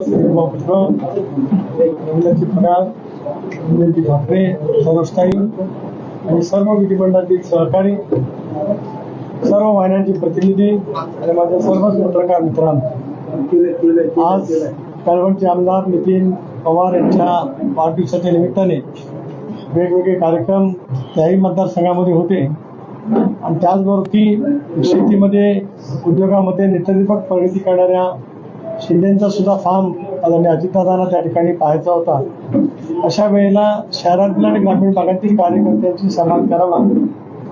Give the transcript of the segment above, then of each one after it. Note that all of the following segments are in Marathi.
पुत्र फराळ आणि सर्व विधिमंडळातील सहकारी सर्व वाहिन्यांचे प्रतिनिधी आणि माझ्या सर्वच पत्रकार मित्रांनो आज कळवणचे आमदार नितीन पवार यांच्या वाढदिवसाच्या निमित्ताने वेगवेगळे कार्यक्रम त्याही मतदारसंघामध्ये होते. आणि त्याचबरोबर ती शेतीमध्ये उद्योगामध्ये नेतृत्वक प्रगती करणाऱ्या शिंदेचा सुद्धा फार्म आदरणीय अजितदादांना त्या ठिकाणी पाहायचा होता. अशा वेळेला शहरातील आणि ग्रामीण भागातील कार्यकर्त्यांची सन्मान करावा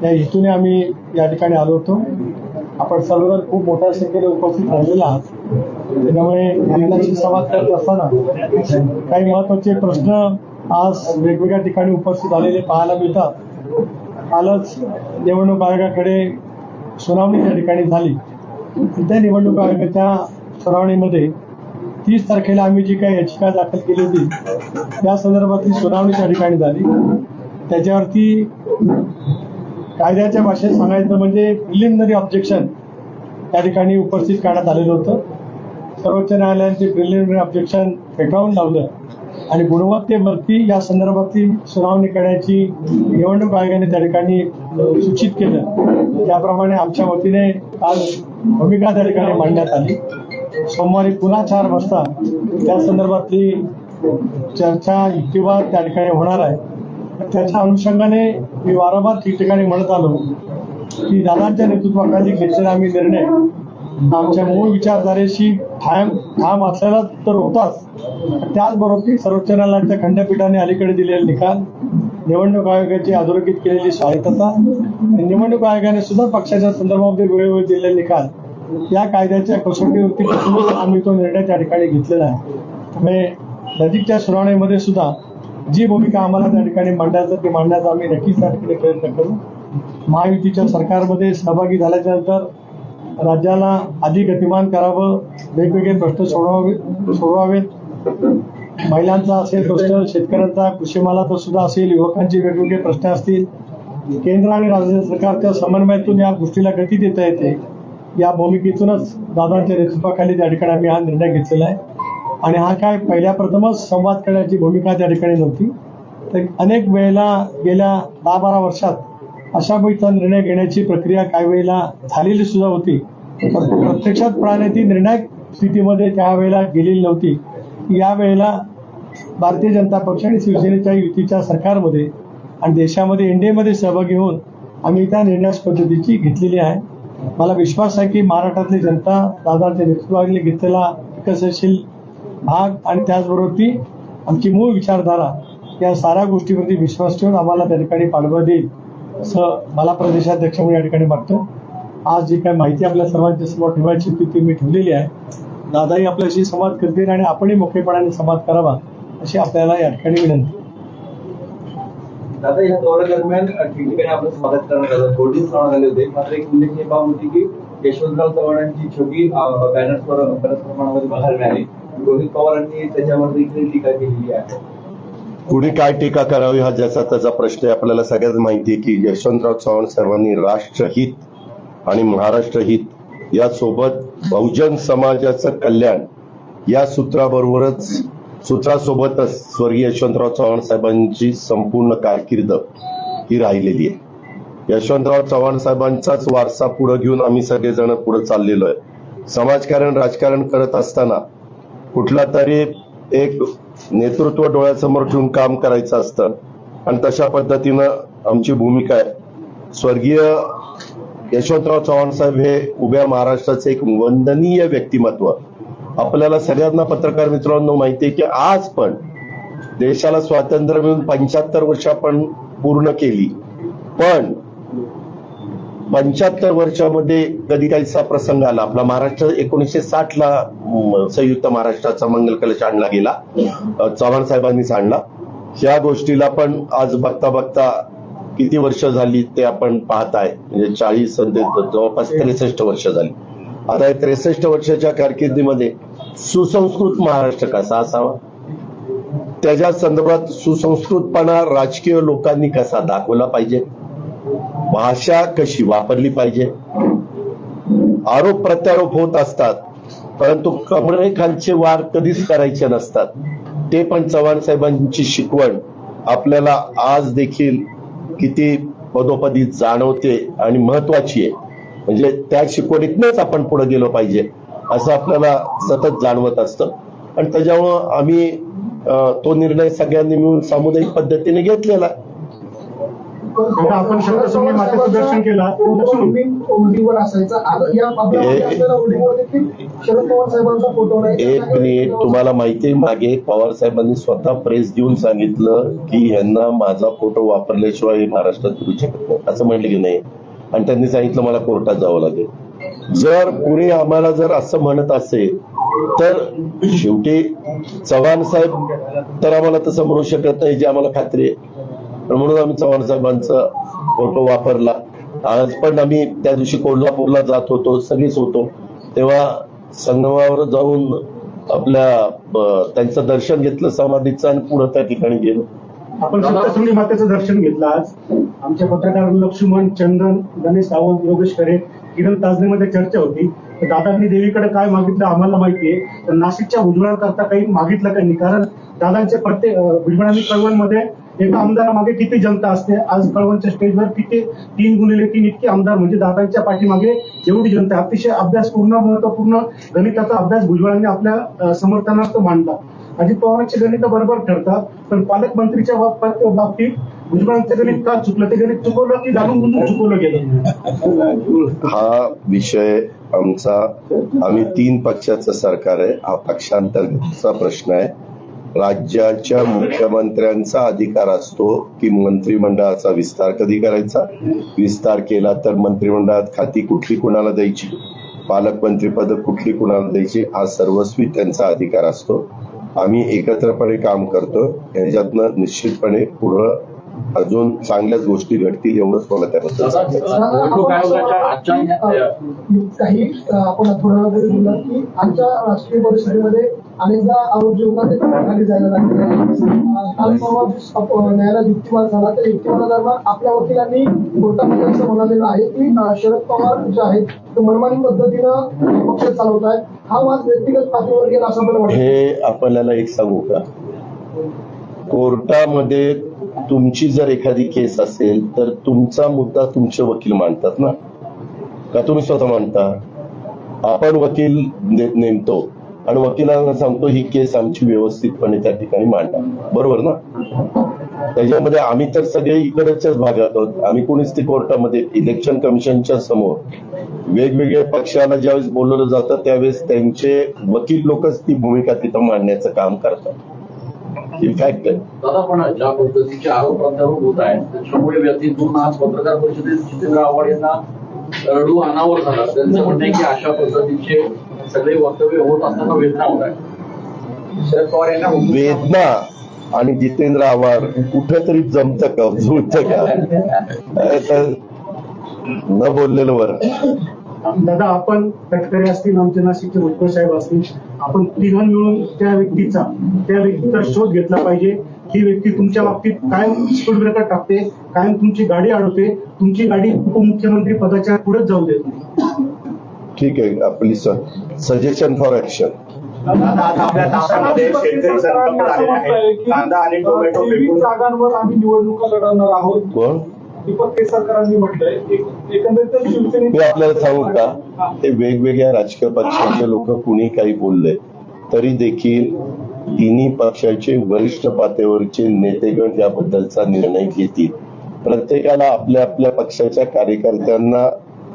या हेतूने आम्ही या ठिकाणी आलो होतो. आपण सर्वजण खूप मोठ्या संख्येने उपस्थित राहिलेला आहात. त्यामुळे महिलांशी संवाद करत असताना काही महत्त्वाचे प्रश्न आज वेगवेगळ्या ठिकाणी उपस्थित आलेले पाहायला मिळतात. कालच निवडणूक आयोगाकडे सुनावणी त्या ठिकाणी झाली. त्या निवडणूक आयोगाच्या सुनावणीमध्ये तीस तारखेला आम्ही जी काही याचिका दाखल केली होती त्या संदर्भातली सुनावणी त्या ठिकाणी झाली. त्याच्यावरती कायद्याच्या भाषेत सांगायचं म्हणजे प्रिलिमिनरी ऑब्जेक्शन त्या ठिकाणी उपस्थित करण्यात आलेलं होतं. सर्वोच्च न्यायालयाचे प्रिलिमिनरी ऑब्जेक्शन फेटाळून लावलं आणि गुणवत्तेवरती या संदर्भातली सुनावणी करण्याची निवडणूक आयोगाने त्या ठिकाणी सूचित केलं. त्याप्रमाणे आमच्या वतीने काल भूमिका त्या ठिकाणी मांडण्यात आली. सोमवारी पुन्हा चार वाजता त्या संदर्भातली चर्चा युक्तिवाद त्या ठिकाणी होणार आहे. त्याच्या अनुषंगाने मी वारंवार ठिकठिकाणी म्हणत आलो की दादांच्या नेतृत्वाखाली घेतलेला आम्ही निर्णय आमच्या मूळ विचारधारेशी ठाम ठाम असलेला तर होताच. त्याचबरोबर सर्वोच्च न्यायालयाच्या खंडपीठाने अलीकडे दिलेले निकाल निवडणूक आयोगाची अधोरेखित केलेली स्वायत्तता निवडणूक आयोगाने सुद्धा पक्षाच्या संदर्भामध्ये वेळोवेळी दिलेले निकाल या कायद्याच्या कसोटीवरती बसूनच आम्ही तो निर्णय त्या ठिकाणी घेतलेला आहे. त्यामुळे नजीकच्या सुनावणीमध्ये सुद्धा जी भूमिका आम्हाला त्या ठिकाणी मांडायचं ते मांडण्याचा आम्ही नक्कीच त्या ठिकाणी प्रयत्न करू. महायुतीच्या सरकारमध्ये सहभागी झाल्याच्यानंतर राज्याला अधिक गतिमान करावं वेगवेगळे प्रश्न सोडवावे सोडवावेत. महिलांचा असेल प्रश्न शेतकऱ्यांचा कृषीमालाचा सुद्धा असेल युवकांचे वेगवेगळे प्रश्न असतील. केंद्र आणि राज्य सरकारच्या समन्वयातून या गोष्टीला गती देता येते. या भूमिकेतूनच दादांच्या नेतृत्वाखाली त्या ठिकाणी आम्ही हा निर्णय घेतलेला आहे. आणि हा काय पहिल्या प्रथमच संवाद करण्याची भूमिका त्या ठिकाणी नव्हती. तर अनेक वेळेला गेल्या दहा बारा वर्षात अशा पैसा निर्णय घेण्याची प्रक्रिया काही वेळेला झालेली सुद्धा होती. प्रत्यक्षात प्राणे ती निर्णायक स्थितीमध्ये त्यावेळेला गेलेली नव्हती. यावेळेला भारतीय जनता पक्ष आणि शिवसेनेच्या युतीच्या सरकारमध्ये आणि देशामध्ये एनडीएमध्ये सहभागी होऊन आम्ही त्या निर्णयास पद्धतीची घेतलेली आहे. मला विश्वास आहे की महाराष्ट्रातली जनता दादाच्या नेतृत्वाखाली घेतलेला विकसनशील भाग आणि त्याचबरोबर ती आमची मूळ विचारधारा या साऱ्या गोष्टीवरती विश्वास ठेवून आम्हाला त्या ठिकाणी पाठबळ देईल असं मला प्रदेशाध्यक्ष म्हणून या ठिकाणी वाटतं. आज जी काही माहिती आपल्या सर्वांच्या समोर ठेवायची होती ती मी ठेवलेली आहे. दादाही आपल्याशी संवाद करतील आणि आपणही मोकळेपणाने संवाद करावा अशी आपल्याला या ठिकाणी विनंती. दादा या दौऱ्यादरम्यान ठिकठिकाणी आपलं स्वागत करण्यात आलं होर्डिंग लावण्यात आले होते मात्र एक उल्लेखनीय बाब होती की यशवंतराव चव्हाणांची छोटी बॅनर्सवर बऱ्याच प्रमाणामध्ये बघायला मिळाली रोहित पवारांनी त्याच्यावर देखील टीका केलेली आहे। कुणी काय टीका करावी हा ज्याचा त्याचा प्रश्न आहे. आपल्याला सगळ्यात माहिती आहे की यशवंतराव चव्हाण सर्वांनी राष्ट्रहित आणि महाराष्ट्र हित यासोबत बहुजन समाजाचं कल्याण या सूत्राबरोबरच सूत्रासोबतच स्वर्गीय यशवंतराव चव्हाण साहेबांची संपूर्ण कारकीर्द ही राहिलेली आहे. यशवंतराव चव्हाण साहेबांचाच वारसा पुढे घेऊन आम्ही सगळेजण पुढे चाललेलो आहे. समाजकारण राजकारण करत असताना कुठला तरी एक नेतृत्व डोळ्यासमोर ठेवून काम करायचं असतं. आणि तशा पद्धतीनं आमची भूमिका आहे. स्वर्गीय यशवंतराव चव्हाण साहेब हे उभ्या महाराष्ट्राचे एक वंदनीय व्यक्तिमत्व. आपल्याला सगळ्यांना पत्रकार मित्रांनो माहिती आहे की आज पण देशाला स्वातंत्र्य मिळून पंच्याहत्तर वर्ष आपण पूर्ण केली. पण पंच्याहत्तर वर्षामध्ये कधी काहीसा प्रसंग आला. आपला महाराष्ट्र एकोणीसशे साठ ला संयुक्त महाराष्ट्राचा मंगल कलश आणला गेला. चव्हाण साहेबांनीच आणला. ह्या गोष्टीला पण आज बघता बघता किती वर्ष झाली ते आपण पाहताय. म्हणजे चाळीस जवळपास त्रेसष्ट वर्ष झाली. आता त्रेसष्ट वर्षाच्या कारकिर्दीमध्ये सुसंस्कृत महाराष्ट्र कसा असावा? त्याच्या संदर्भात सुसंस्कृतपणा राजकीय लोकांनी कसा दाखवला पाहिजे? भाषा कशी वापरली पाहिजे? आरोप प्रत्यारोप होत असतात परंतु कमरेखालचे वार कधीच करायचे नसतात. ते पण चव्हाण साहेबांची शिकवण आपल्याला आज देखील किती पदोपदी जाणवते आणि महत्वाची आहे. म्हणजे त्या शिकवणीतनच आपण पुढे गेलो पाहिजे. असं आपल्याला सतत जाणवत असतं. आणि त्याच्यामुळं आम्ही तो निर्णय सगळ्यांनी मिळून सामुदायिक पद्धतीने घेतलेला. आपण केलं. एक मिनिट. तुम्हाला माहिती आहे मागे पवार साहेबांनी स्वतः प्रेस देऊन सांगितलं की यांना माझा फोटो वापरल्याशिवाय महाराष्ट्रात फिरू शकत नाही. असं म्हणलं की नाही. आणि त्यांनी सांगितलं मला कोर्टात जावं लागेल. जर पुणे आम्हाला जर असं म्हणत असेल तर शेवटी चव्हाण साहेब तर आम्हाला तसं म्हणू शकत नाही जी आम्हाला खात्री आहे. म्हणून आम्ही चव्हाण साहेबांचा फोटो वापरला. आज पण आम्ही त्या दिवशी कोल्हापूरला जात होतो सगळीच होतो. तेव्हा संगमावर जाऊन आपल्या त्यांचं दर्शन घेतलं समाधीचं आणि पुढे त्या ठिकाणी गेलो. आपण सप्तशृंगी मातेचं दर्शन घेतलं आज. आमच्या पत्रकार लक्ष्मण चंदन गणेश सावंत योगेश करे किरण ताजनेमध्ये चर्चा होती. तर दादांनी देवीकडे काय मागितलं आम्हाला माहितीये. तर नाशिकच्या भुजबळांकरता काही मागितलं काही नाही. कारण दादांचे प्रत्येक अं, भुजबळांनी कळवणमध्ये एका आमदारामागे किती जनता असते आज कळवणच्या स्टेजवर किती तीन गुणिले तीन इतके आमदार म्हणजे दादांच्या पाठीमागे एवढी जनता अतिशय अभ्यास पूर्ण महत्त्वपूर्ण गणिताचा अभ्यास भुजबळांनी आपल्या समर्थनार्थ मांडला. अजित पवारांचे गणित बरोबर ठरतात पण पालकमंत्रीच्या बाबतीत भुजबळांचं गणित का चुकलं? ते गणित चुकवलं की जाणून बुजून चुकवलं गेलं? हा विषय आमचा आम्ही तीन पक्षाचं सरकार आहे. हा पक्षांतर्गतचा प्रश्न आहे. राज्याच्या मुख्यमंत्र्यांचा अधिकार असतो की मंत्रिमंडळाचा विस्तार कधी करायचा? विस्तार केला तर मंत्रिमंडळात खाती कुठली कुणाला द्यायची? पालकमंत्री पद कुठली कुणाला द्यायची? हा सर्वस्वी त्यांचा अधिकार असतो. आम्ही एकत्रपणे काम करतो. याच्यातनं निश्चितपणे पुढं अजून चांगल्याच गोष्टी घडतील एवढंच मला त्याबद्दल काही आपण थोडं वेळ बोललात की आमच्या राजकीय परिस्थितीमध्ये अनेकदा आरोप जेवणात ते खाली जायला लागले न्यायालयात युक्तिवाद झाला त्या युक्तिवादादरम्यान आपल्या वकिलांनी कोर्टामध्ये असं म्हणालेलं आहे की शरद पवार जे आहेत ते मनमानी पद्धतीनं पक्ष चालवत आहेत हा वाद व्यक्तिगत पातळीवर गेला असं मला वाटतं. हे आपल्याला एक सांगू का? कोर्टामध्ये तुमची जर एखादी केस असेल तर तुमचा मुद्दा तुमचे वकील मांडतात ना? का तुम्ही स्वतः मांडता? आपण वकील नेमतो. आणि वकिलांना सांगतो ही केस आमची व्यवस्थितपणे त्या ठिकाणी मांडा. बरोबर ना? त्याच्यामध्ये आम्ही तर सगळे इकडच्याच भागात आहोत. आम्ही कोणीच ते कोर्टामध्ये इलेक्शन कमिशनच्या समोर वेगवेगळ्या पक्षाला ज्यावेळेस बोलवलं जातं त्यावेळेस त्यांचे वकील लोकच ती भूमिका तिथं मांडण्याचं काम करतात. आहे दादा पण ज्या पद्धतीचे आरोप प्रत्यारोप होत आहेत त्याच्यामुळे व्यक्तीतून आज पत्रकार परिषदेत जितेंद्र आव्हाड यांना रडू अनावर झाला. त्यांचं म्हणणं आहे की अशा पद्धतीचे सगळे वक्तव्य होत असताना वेदना होत आहे शरद पवार यांना वेदना आणि जितेंद्र आव्हाड कुठेतरी जमतं का जुळतं का? न बोललेलं बरं. दादा आपण तटकरे असतील आमचे नाशिकचे भुजबळ साहेब असतील आपण तिघां मिळून त्या व्यक्तीचा त्या व्यक्तीचा शोध घेतला पाहिजे. ही व्यक्ती तुमच्या बाबतीत कायम स्पीड ब्रेकर टाकते कायम तुमची गाडी अडवते तुमची गाडी उपमुख्यमंत्री पदाच्या पुढेच जाऊ देत नाही. ठीक आहे आपली सजेशन फॉर ऍक्शन आपल्या तासामध्ये शेतकरी संकल्प झालेले आहेत कांदा आणि टोमॅटो जागांवर आम्ही निवडणुका लढवणार आहोत. दीपक केसरकरांनी म्हटलंय एक- एकंदरीत शिवसेने मी आपल्याला सांगू का? ते वेगवेगळ्या राजकीय पक्षाचे लोक कुणी काही बोलले तरी देखील तिन्ही पक्षाचे वरिष्ठ पातळीवरचे नेतेगण याबद्दलचा निर्णय घेतील. प्रत्येकाला आपल्या आपल्या पक्षाच्या कार्यकर्त्यांना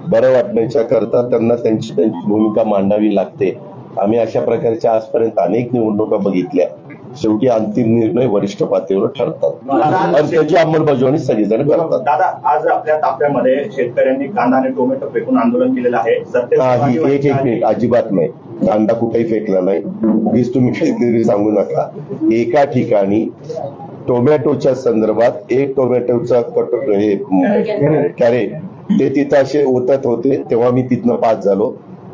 बरं वाटण्याच्या करता त्यांना त्यांची त्यांची भूमिका मांडावी लागते. आम्ही अशा प्रकारच्या आजपर्यंत अनेक निवडणुका बघितल्या. शेवटी अंतिम निर्णय वरिष्ठ पातळीवर ठरतात. आणि त्याची अंमलबजावणी सगळेजण करतात. दादा आज आपल्या ताफ्यामध्ये शेतकऱ्यांनी कांदा आणि टोमॅटो फेकून आंदोलन केलेलं आहे. नाही एक एक सत्य मिनिट अजिबात नाही. कांदा कुठेही फेकला नाही. उगीच तुम्ही काहीतरी सांगू नका. एका ठिकाणी टोमॅटोच्या संदर्भात एक टोमॅटोचा कट हे कॅरेट. ते तिथं असे ओतत होते तेव्हा मी तिथनं पास झालो.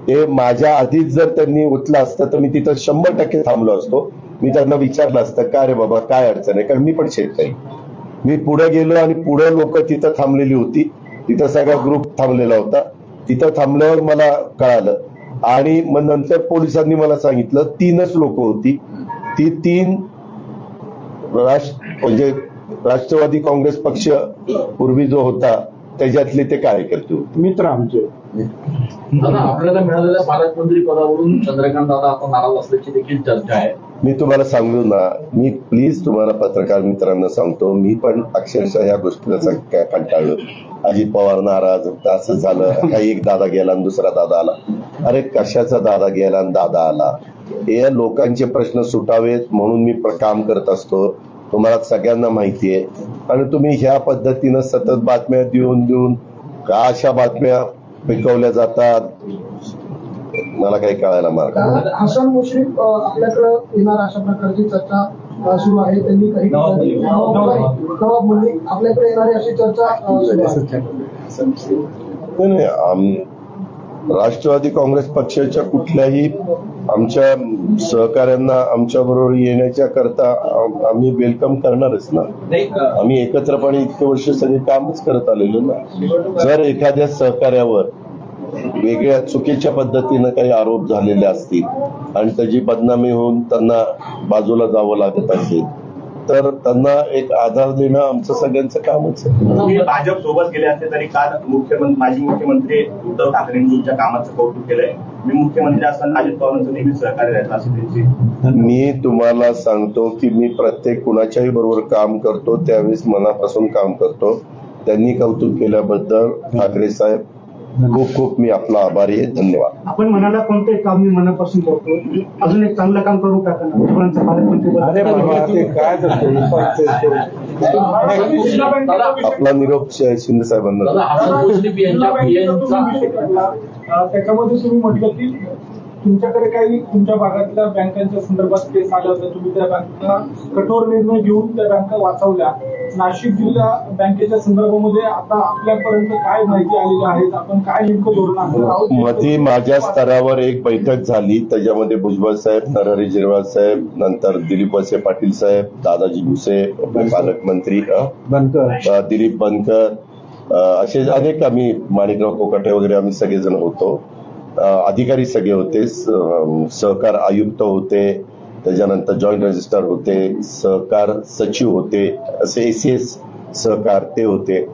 ते माझ्या आधीच जर त्यांनी उचलं असतं तर मी तिथं शंभर टक्के थांबलो असतो. मी त्यांना विचारलं असतं काय रे बाबा काय अडचण आहे? कारण मी पण शेतकरी मी पुढे गेलो आणि पुढे लोक तिथं थांबलेली होती. तिथं सगळा ग्रुप थांबलेला होता. तिथं थांबल्यावर मला कळालं. आणि मग नंतर पोलिसांनी मला सांगितलं तीनच लोक होती. ती तीन राष्ट्र म्हणजे राष्ट्रवादी काँग्रेस पक्ष पूर्वी जो होता त्याच्यातले ते कार्यकर्ते होते. मित्र आमचे. आपल्याला मिळालेल्या पालकमंत्री पदावरून चंद्रकांत दादा आता नाराज असल्याची देखील चर्चा आहे. मी तुम्हाला सांगू ना मी प्लीज तुम्हाला पत्रकार मित्रांना सांगतो मी पण अक्षरशः या गोष्टीला काय कंटाळलो. अजित पवार नाराज असं झालं काही एक दादा गेला आणि दुसरा दादा आला. अरे कशाचा दादा गेला आणि दादा आला? या लोकांचे प्रश्न सुटावेत म्हणून मी काम करत असतो. तुम्हाला सगळ्यांना माहिती आहे. आणि तुम्ही ह्या पद्धतीनं सतत बातम्या देऊन देऊन का अशा बातम्या पिकवल्या जातात? मला काही कळायला मार्ग हसन मुश्रीफ आपल्याकडे येणार अशा प्रकारची चर्चा सुरू आहे. त्यांनी काही आपल्याकडे येणारी अशी चर्चा नाही राष्ट्रवादी काँग्रेस पक्षाच्या कुठल्याही आमच्या सहकाऱ्यांना आमच्या बरोबर येण्याच्या करता आम- आम्ही वेलकम करणारच ना. आम्ही एकत्रपणे इतके वर्ष सगळे कामच करत आलेलो ना. जर एखाद्या सहकार्यावर वेगळ्या चुकीच्या पद्धतीनं काही आरोप झालेले असतील आणि त्याची बदनामी होऊन त्यांना बाजूला जावं लागत असेल तर त्यांना एक आधार देणं आमचं सगळ्यांचं कामच आहे. भाजप सोबत गेले असते तरी काल मुख्यमंत्री माजी मुख्यमंत्री उद्धव ठाकरेंनी तुमच्या कामाचं कौतुक केलंय. मी मुख्यमंत्री असताना अजित पवारांचं नेहमी सहकार्य राहिलं अशी त्यांची. मी तुम्हाला सांगतो की मी प्रत्येक कुणाच्याही बरोबर काम करतो त्यावेळेस मनापासून काम करतो. त्यांनी कौतुक केल्याबद्दल ठाकरे साहेब खूप खूप मी आपला आभारी आहे. धन्यवाद. आपण म्हणाला कोणते काम मी मनापासून करतो? अजून एक चांगलं काम करू का? त्यांना पालकमंत्री अरे बाबा ते काय दादा आपला निरोप शिंदे साहेबांना दादा हसन मुश्रीफ यांच्या यांचा त्याच्यामध्ये तुम्ही म्हटलं की तुमच्याकडे काही तुमच्या भागातल्या बँकांच्या संदर्भात केस आल्या होत्या तुम्ही त्या बँका कठोर निर्णय घेऊन त्या बँका वाचवल्या. नाशिक जिल्हा बँकेच्या संदर्भामध्ये आता आपल्यापर्यंत काय माहिती आलेली आहेत आपण काय नेमकं धोरण आखलं आहोत? मध्ये माझ्या स्तरावर एक बैठक झाली. त्याच्यामध्ये भुजबळ साहेब नरहरी जिरवाल साहेब नंतर दिलीप वळसे पाटील साहेब दादाजी भुसे पालकमंत्री अ, दिलीप बनकर असे अनेक आम्ही माणिकराव कोकाटे वगैरे आम्ही सगळेजण होतो. अधिकारी सगळे होते स- सहकार आयुक्त होते त्याच्यानंतर जॉईंट रजिस्ट्रार होते सहकार सचिव होते असे एसीएस सहकार ते होते.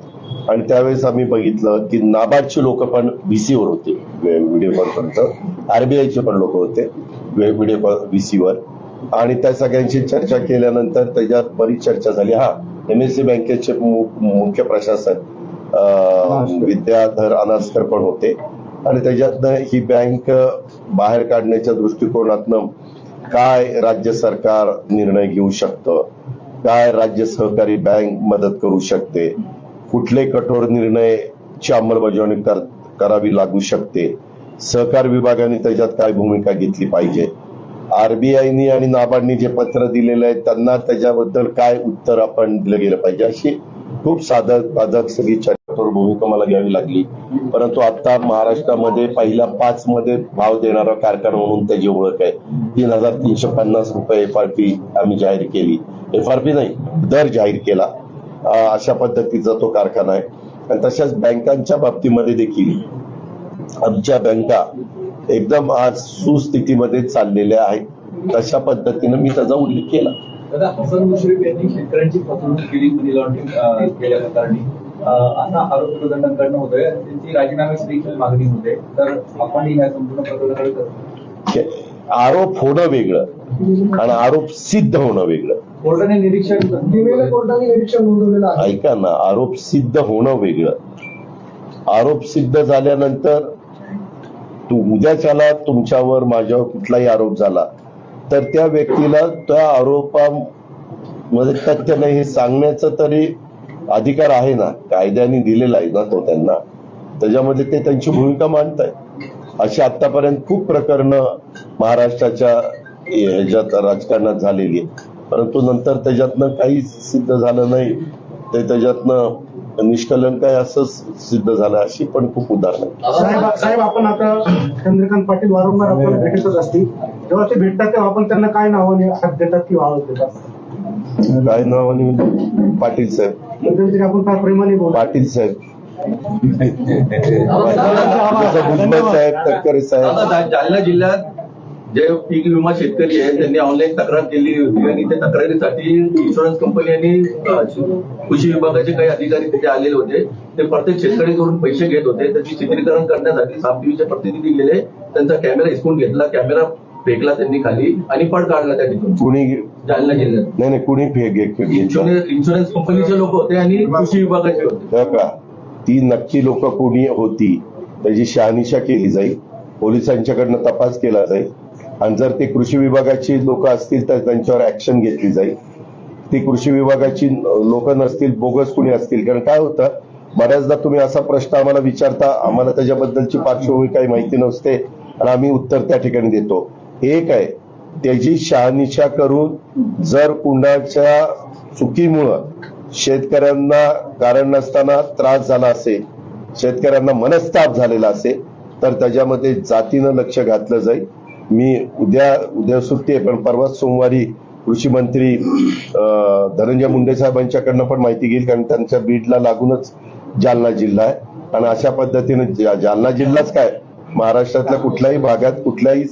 आणि त्यावेळेस आम्ही बघितलं की नाबार्डची लोक पण व्हीसीवर होते व्हिडिओ कॉन्फरन्सवर आरबीआयचे पण लोक होते व्हिडिओ व्हीसीवर आणि त्या सगळ्यांची चर्चा केल्यानंतर त्याच्यात बरीच चर्चा झाली. हा एमएससी बँकेचे मु- मुख्य प्रशासक विद्याधर अनास्कर पण होते. आणि त्याच्यातनं ही बँक बाहेर काढण्याच्या दृष्टिकोनातनं काय राज्य सरकार निर्णय घेऊ शकतं? काय राज्य सहकारी बँक मदत करू शकते? कुठले कठोर निर्णयची अंमलबजावणी कर, करावी लागू शकते? सहकार विभागाने त्याच्यात काय भूमिका घेतली पाहिजे? आरबीआयनी आणि नाबार्डनी जे पत्र दिलेलं आहे त्यांना त्याच्याबद्दल काय उत्तर आपण दिलं गेलं पाहिजे? अशी खूप साधक बाधक सगळी कठोर भूमिका मला घ्यावी लागली. परंतु आता महाराष्ट्रामध्ये पहिल्या पाच मध्ये भाव देणारा कारखाना म्हणून त्याची ओळख आहे. तीन हजार तीनशे पन्नास रुपये एफ आर पी आम्ही जाहीर केली. एफ आर पी नाही दर जाहीर केला. अशा पद्धतीचा तो कारखाना आहे. आणि तशाच बँकांच्या बाबतीमध्ये देखील आमच्या बँका एकदम आज सुस्थितीमध्ये चाललेल्या आहेत. तशा पद्धतीनं मी त्याचा उल्लेख केला. दादा हसन मुश्रीफ यांनी शेतकऱ्यांची फसवणूक केली मनी लॉन्ड्रिंग केल्या प्रकरणी असा आरोप विरोधकांकडनं होतोय. त्यांची राजीनाम्याची देखील मागणी होते. तर आपण ह्या संपूर्ण प्रकरणाकडे हे आरोप होणं वेगळं आणि आरोप सिद्ध होणं वेगळं. कोर्टाने निरीक्षण कोर्टाने निरीक्षण नोंदवलेलं ऐका ना आरोप सिद्ध होणं वेगळं. आरोप सिद्ध झाल्यानंतर तू उद्याच्याला तुमच्यावर माझ्यावर कुठलाही आरोप झाला तर त्या व्यक्तीला त्या आरोपामध्ये तथ्य नाही हे सांगण्याचं तरी अधिकार आहे ना कायद्याने दिलेला आहे ना तो त्यांना. त्याच्यामध्ये ते त्यांची भूमिका मांडतायत. अशी आतापर्यंत खूप प्रकरणं महाराष्ट्राच्या ह्याच्यात राजकारणात झालेली आहे परंतु नंतर त्याच्यातनं काही सिद्ध झालं नाही. ते त्याच्यातनं निष्कलंक आहे असं सिद्ध झालं अशी पण खूप उदाहरणं. साहेब साहेब आपण आता चंद्रकांत पाटील वारंवार आपण भेटतच असतील. जेव्हा ते भेटतात तेव्हा आपण त्यांना काय नावाने देतात किंवा आवाज देतात काय नावाने पाटील साहेब? आपण फार प्रेमाने पाटील साहेब. जसं भुजबळ साहेब तटकरे साहेब. आता जा- जालना जिल्ह्यात जे पीक विमा शेतकरी आहेत त्यांनी ऑनलाईन तक्रार केली होती. आणि त्या तक्रारीसाठी इन्शुरन्स कंपनी आणि अ, कृषी विभागाचे काही अधिकारी तिथे आलेले होते. ते प्रत्येक शेतकरीकडून पैसे घेत होते. त्याची चित्रीकरण करण्यासाठी साम टीव्हीचे प्रतिनिधी गेले. त्यांचा कॅमेरा हिसकून घेतला. कॅमेरा फेकला त्यांनी खाली आणि पड काढला त्या तिथून कुणी जालना जिल्ह्यात. नाही नाही कुणी फे घे- घेतलं. इन्शुरन्स इन्शुरन्स कंपनीचे लोक होते आणि कृषी विभागाचे होते. का ती नक्की लोक कोणी होती त्याची शहानिशा केली जाईल. पोलिसांच्याकडनं तपास केला जाईल. आणि जर ते कृषी विभागाची लोक असतील तर त्यांच्यावर ऍक्शन घेतली जाईल. ती कृषी विभागाची लोक नसतील बोगस कुणी असतील? कारण काय होतं बऱ्याचदा तुम्ही असा प्रश्न आम्हाला विचारता आम्हाला त्याच्याबद्दलची पार्श्वभूमी काही माहिती नसते आणि आम्ही उत्तर त्या ठिकाणी देतो. एक आहे. त्याची शहानिशा करून जर कुंडाच्या चुकीमुळं शेतकऱ्यांना कारण नसताना त्रास झाला असेल शेतकऱ्यांना मनस्ताप झालेला असेल तर त्याच्यामध्ये जातीनं लक्ष घातलं जाईल. मी उद्या उद्या सुट्टी आहे पण परवा सोमवारी कृषी मंत्री धनंजय मुंडे साहेबांच्याकडनं पण माहिती घेईल कारण त्यांच्या बीडला लागूनच जालना जिल्हा आहे. आणि अशा पद्धतीने जालना जिल्हाच काय? महाराष्ट्रातल्या कुठल्याही भागात कुठल्याही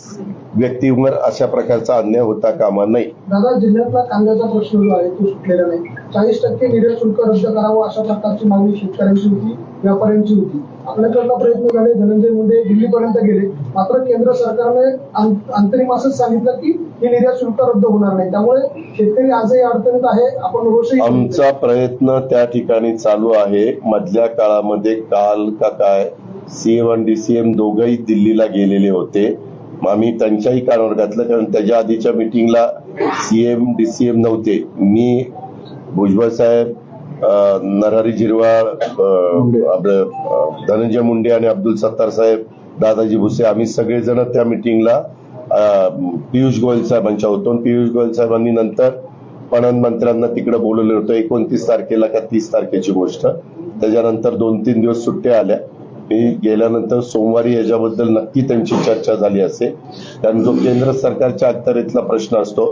व्यक्तीवर अशा प्रकारचा अन्याय होता कामा नाही दादा जिल्ह्यातला कांद्याचा प्रश्न जो आहे तो सुटलेला नाही. चाळीस टक्के निर्यात शुल्क रद्द करावं अशा प्रकारची मागणी शेतकऱ्यांची होती व्यापाऱ्यांची होती. आपल्याकडनं प्रयत्न झाले धनंजय मुंडे दिल्लीपर्यंत गेले. मात्र केंद्र सरकारने अंत- अंतरिम असंच सांगितलं की हे निर्यात शुल्क रद्द होणार नाही. त्यामुळे शेतकरी आजही अडचणीत आहे. आपण रोषही आमचा प्रयत्न त्या ठिकाणी चालू आहे. मधल्या काळामध्ये काल का काय सीएम आणि डीसीएम दोघंही दिल्लीला गेलेले होते. मग आम्ही त्यांच्याही कानावर घातलं कारण त्याच्या आधीच्या मिटिंगला सीएम डीसीएम नव्हते. मी भुजबळ साहेब नरहरी झिरवाळ आपलं, धनंजय मुंडे आणि अब्दुल सत्तार साहेब दादाजी भुसे आम्ही सगळेजण त्या मिटिंगला पियुष गोयल साहेबांच्या होतो. पियुष गोयल साहेबांनी नंतर पणन मंत्र्यांना तिकडे बोलवलं होतं. एकोणतीस तारखेला का तीस तारखेची गोष्ट. त्याच्यानंतर दोन तीन दिवस सुट्ट्या आल्या. मी गेल्यानंतर सोमवारी याच्याबद्दल नक्की त्यांची चर्चा झाली असेल. कारण जो केंद्र सरकारच्या अखत्यारीतला प्रश्न असतो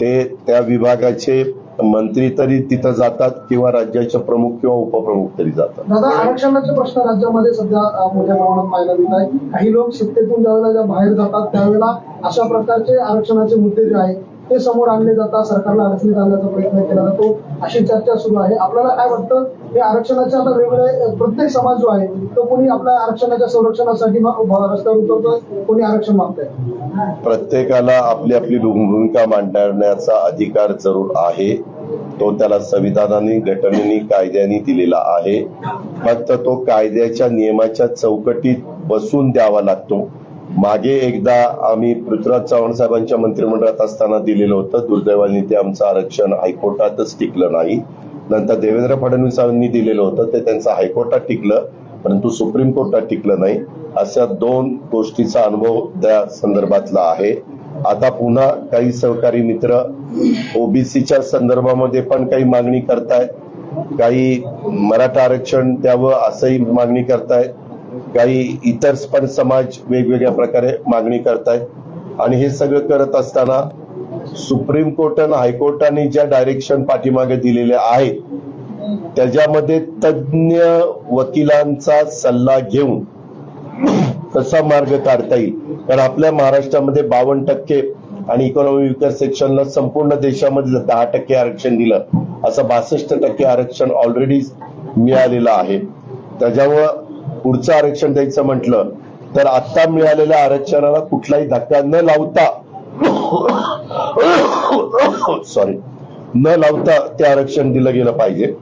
ते त्या विभागाचे मंत्री तरी तिथं जातात किंवा राज्याचे प्रमुख किंवा उपप्रमुख तरी जातात. दादा आरक्षणाचे प्रश्न राज्यामध्ये सध्या मोठ्या प्रमाणात पाहायला मिळत आहे. काही लोक सत्तेतून ज्यावेळेला ज्या बाहेर जातात त्यावेळेला अशा प्रकारचे आरक्षणाचे मुद्दे जे आहेत ते समोर आणले जातात. सरकारला अडचणीत आणण्याचा प्रयत्न केला जातो. अशी चर्चा सुरू आहे. आपल्याला काय वाटतं हे आरक्षणाचे आता वेगवेगळे प्रत्येक समाज जो आहे तो कोणी आपल्या आरक्षणाच्या संरक्षणासाठी रस्त्यावर उतरतोय कोणी आरक्षण मागतंय? प्रत्येकाला आपली आपली भूमिका मांडण्याचा अधिकार जरूर आहे. तो त्याला संविधानाने घटनेने कायद्याने दिलेला आहे. फक्त तो कायद्याच्या नियमाच्या चौकटीत बसून द्यावा लागतो. मागे एकदा आम्ही पृथ्वीराज चव्हाण साहेबांच्या मंत्रिमंडळात असताना दिलेलं होतं दुर्दैवाने ते आमचं आरक्षण हायकोर्टातच टिकलं नाही. नंतर देवेंद्र फडणवीसांनी दिलेलं होतं ते त्यांचं हायकोर्टात टिकलं परंतु सुप्रीम कोर्टात टिकलं नाही. अशा दोन गोष्टीचा अनुभव त्या संदर्भातला आहे. आता पुन्हा काही सहकारी मित्र ओबीसीच्या संदर्भामध्ये पण काही मागणी करतायत. काही मराठा आरक्षण द्यावं असंही मागणी करतायत. काही इतर पण समाज वेगवेगळ्या प्रकारे मागणी करतायत आणि हे सगळं करत असताना सुप्रीम कोर्ट आणि हायकोर्टाने ज्या डायरेक्शन पाठीमागे दिलेल्या आहेत त्याच्यामध्ये तज्ज्ञ वकिलांचा सल्ला घेऊन कसा मार्ग काढता येईल? कारण आपल्या महाराष्ट्रामध्ये बावन्न टक्के आणि इकॉनॉमी विकास सेक्शनला संपूर्ण देशामध्ये दहा टक्के आरक्षण दिलं. असं बासष्ट टक्के आरक्षण ऑलरेडी मिळालेलं आहे. त्याच्यामुळं पुढचं आरक्षण द्यायचं म्हटलं तर आता मिळालेल्या आरक्षणाला कुठलाही धक्का न लावता सॉरी न लावता ते आरक्षण दिलं गेलं पाहिजे.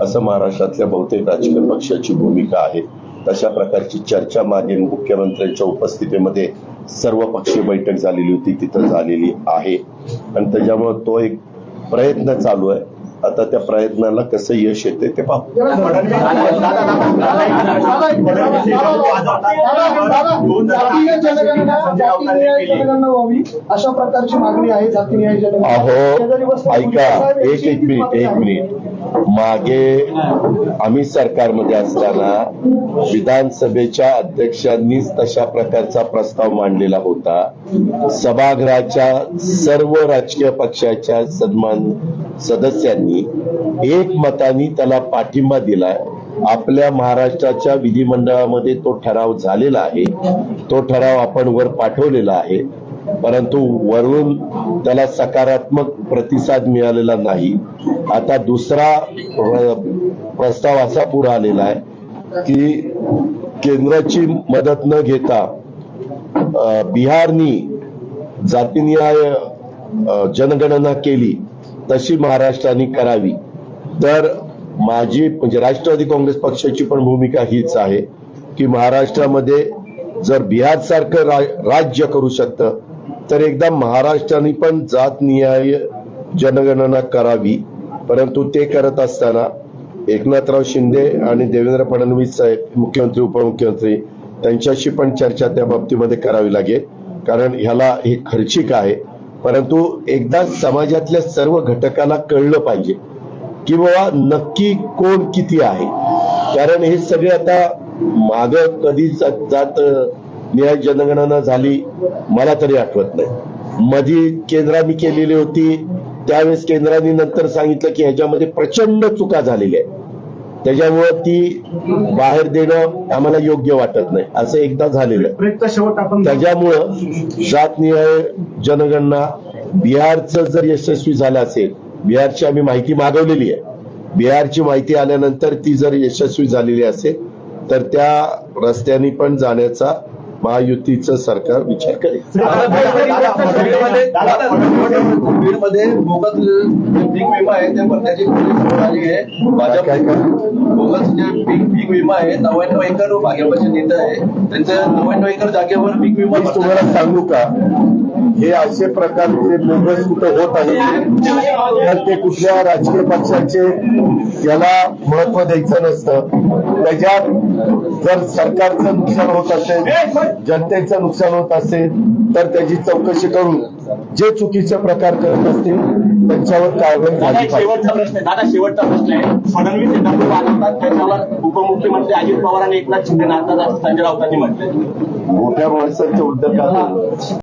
असं महाराष्ट्रातल्या बहुतेक राजकीय पक्षाची भूमिका आहे. तशा प्रकारची चर्चा मागे मुख्यमंत्र्यांच्या उपस्थितीमध्ये सर्व पक्षीय बैठक झालेली होती तिथं झालेली आहे. आणि त्याच्यामुळे तो एक प्रयत्न चालू आहे. आता त्या प्रयत्नाला कसं यश येते ते पाहू अशा प्रकारची मागणी आहे अहो ऐका एक एक मिनिट एक मिनिट मागे आम्ही सरकारमध्ये असताना विधानसभेच्या अध्यक्षांनीच तशा प्रकारचा प्रस्ताव मांडलेला होता सभागृहाच्या सर्व राजकीय पक्षाच्या सन्मान सदस्यांनी एक एकमताने त्याला पाठिंबा दिलाय. आपल्या महाराष्ट्राच्या विधिमंडळामध्ये तो ठराव झालेला आहे. तो ठराव आपण वर पाठवलेला आहे. परंतु वरून त्याला सकारात्मक प्रतिसाद मिळालेला नाही. आता दुसरा प्रस्ताव असा पुढे आलेला आहे की केंद्राची मदत न घेता बिहारनी जातीनिहाय जनगणना केली. तशी महाराष्ट्राने करावी. तर माझी म्हणजे राष्ट्रवादी काँग्रेस पक्षाची पण भूमिका हीच आहे की महाराष्ट्रामध्ये जर बिहार सारखं रा- राज्य करू शकतं तर एकदा महाराष्ट्राने पण जातनिहाय जनगणना करावी. परंतु ते करत असताना एकनाथराव शिंदे आणि देवेंद्र फडणवीस साहेब मुख्यमंत्री उपमुख्यमंत्री त्यांच्याशी पण चर्चा त्या बाबतीमध्ये करावी लागेल. कारण ह्याला हे खर्चिक आहे. परंतु एकदा समाजातल्या सर्व घटकाला कळलं पाहिजे की बाबा नक्की कोण किती आहे. कारण हे सगळे आता माग कधी जात जात जनगणना झाली मला तरी आठवत नाही. मधी केंद्राने केलेली होती त्यावेळेस केंद्राने नंतर सांगितलं की ह्याच्यामध्ये प्रचंड चुका झालेल्या आहेत. त्याच्यामुळं ती बाहेर देणं आम्हाला योग्य वाटत नाही. असं एकदा झालेलं त्याच्यामुळं जातनिहाय जनगणना बिहारचं जर यशस्वी झालं असेल बिहारची आम्ही माहिती मागवलेली आहे. बिहारची माहिती आल्यानंतर ती जर यशस्वी झालेली असेल तर त्या रस्त्याने पण जाण्याचा महायुतीचं सरकार विचार करेल. बोगस पीक विमा आहे ते भरण्याची आली आहे? काय? बोगस जे पीक पीक विमा आहे नव्याण्णव एकर भाजपचे नेते आहे. त्यांचं नव्याण्णव एकर जागेवर पीक विमा तुम्हाला सांगू का? हे असे प्रकारचे बोगस कुठं होत आहे? तर ते कुठल्या राजकीय पक्षाचे याला महत्त्व द्यायचं नसतं. त्याच्यात जर सरकारचं नुकसान होत असेल जनतेचं नुकसान होत असेल तर त्याची चौकशी करून जे चुकीचे प्रकार करत असतील त्यांच्यावर कारवाई झाली शेवटचा प्रश्न आहे. दादा शेवटचा प्रश्न आहे. फडणवीस हे डबल वाजवतात त्याच्यावर उपमुख्यमंत्री अजित पवार आणि एकनाथ शिंदे असं संजय राऊतांनी म्हटलंय. मोठ्या माणसांच्या उद्योग